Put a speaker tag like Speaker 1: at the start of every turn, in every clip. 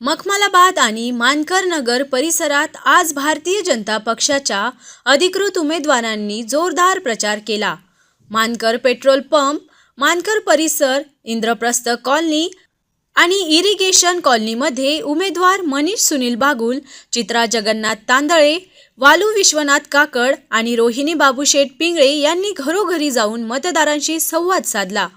Speaker 1: मखमलाबाद आणि मानकर नगर परिसरात आज भारतीय जनता पक्षाच्या अधिकृत उमेदवारांनी जोरदार प्रचार केला. मानकर पेट्रोल पंप मानकर परिसर इंद्रप्रस्थ कॉलनी आणि इरिगेशन कॉलनीमध्ये उमेदवार मनीष सुनील बागुल चित्रा जगन्नाथ तांदळे वालू विश्वनाथ काकड आणि रोहिणी बाबूशेठ पिंगळे यांनी घरोघरी जाऊन मतदारांशी संवाद साधला.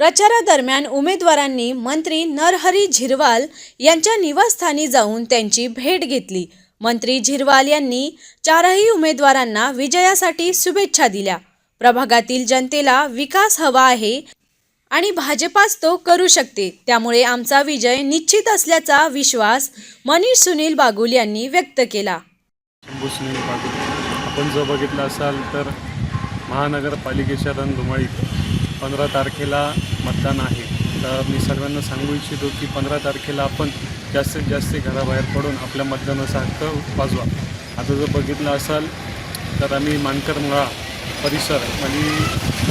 Speaker 1: प्रचारादरम्यान उमेदवारांनी मंत्री नरहरी झिरवाल यांच्या निवासस्थानी जाऊन त्यांची भेट घेतली. मंत्री झिरवाल यांनी चारही उमेदवारांना विजयासाठी शुभेच्छा दिल्या. प्रभागातील जनतेला विकास हवा आहे आणि भाजपाच तो करू शकते. त्यामुळे आमचा विजय निश्चित असल्याचा विश्वास मनीष सुनील बागुल यांनी व्यक्त केला.
Speaker 2: सुनील आपण जर बघितलं असाल तर महानगरपालिकेच्या रणधुमाळीत पंधरा तारखेला मतदान आहे. तर मी सर्वांना सांगू इच्छितो की पंधरा तारखेला आपण जास्तीत जास्त घराबाहेर पडून आपल्या मतदानाचा हक्क वाजवा. आता जर बघितलं असाल तर आम्ही मानकरमुळा परिसर आणि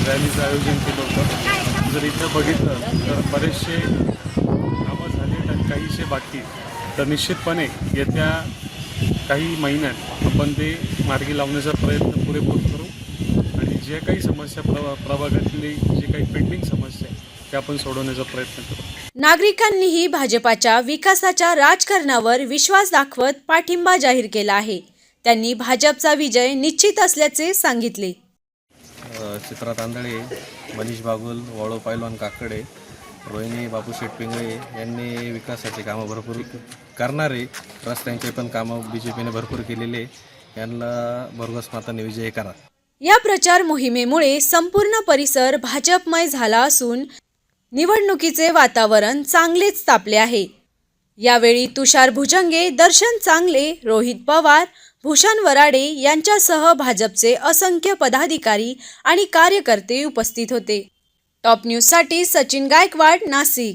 Speaker 2: रॅलीचं आयोजन केलं होतं. जर इथं बघितलं तर बरेचसे कामं झाले आणि काहीसे बाकी. तर निश्चितपणे येत्या काही महिन्यात आपण ते मार्गी लावण्याचा प्रयत्न पुरेपूर करू. आणि जे काही समस्या प्रवा प्रभागातली जे काही पेंडिंग समस्या त्या आपण सोडवण्याचा प्रयत्न करू.
Speaker 1: नागरिकांनीही भाजपाच्या विकासाच्या राजकारणावर विश्वास दाखवत पाठिंबा जाहीर केला आहे. त्यांनी भाजपचा विजय निश्चित असल्याचे सांगितले.
Speaker 3: चित्रा तांदळे मनीष बागुल वाळू पैलवान काकडे रोहिणी बापूशेठ पिंगळे यांनी विकासाचे कामं भरपूर करणारे रस्त्यांचे पण कामं बी जे पीने भरपूर केलेले यांना भरघोस माताने विजय करा.
Speaker 1: या प्रचार मोहिमेमुळे संपूर्ण परिसर भाजपमय झाला असून निवडणुकीचे वातावरण चांगलेच तापले आहे. यावेळी तुषार भुजंगे दर्शन चांगले रोहित पवार भूषण वराडे यांच्यासह भाजपचे असंख्य पदाधिकारी आणि कार्यकर्ते उपस्थित होते. टॉप न्यूजसाठी सचिन गायकवाड नाशिक.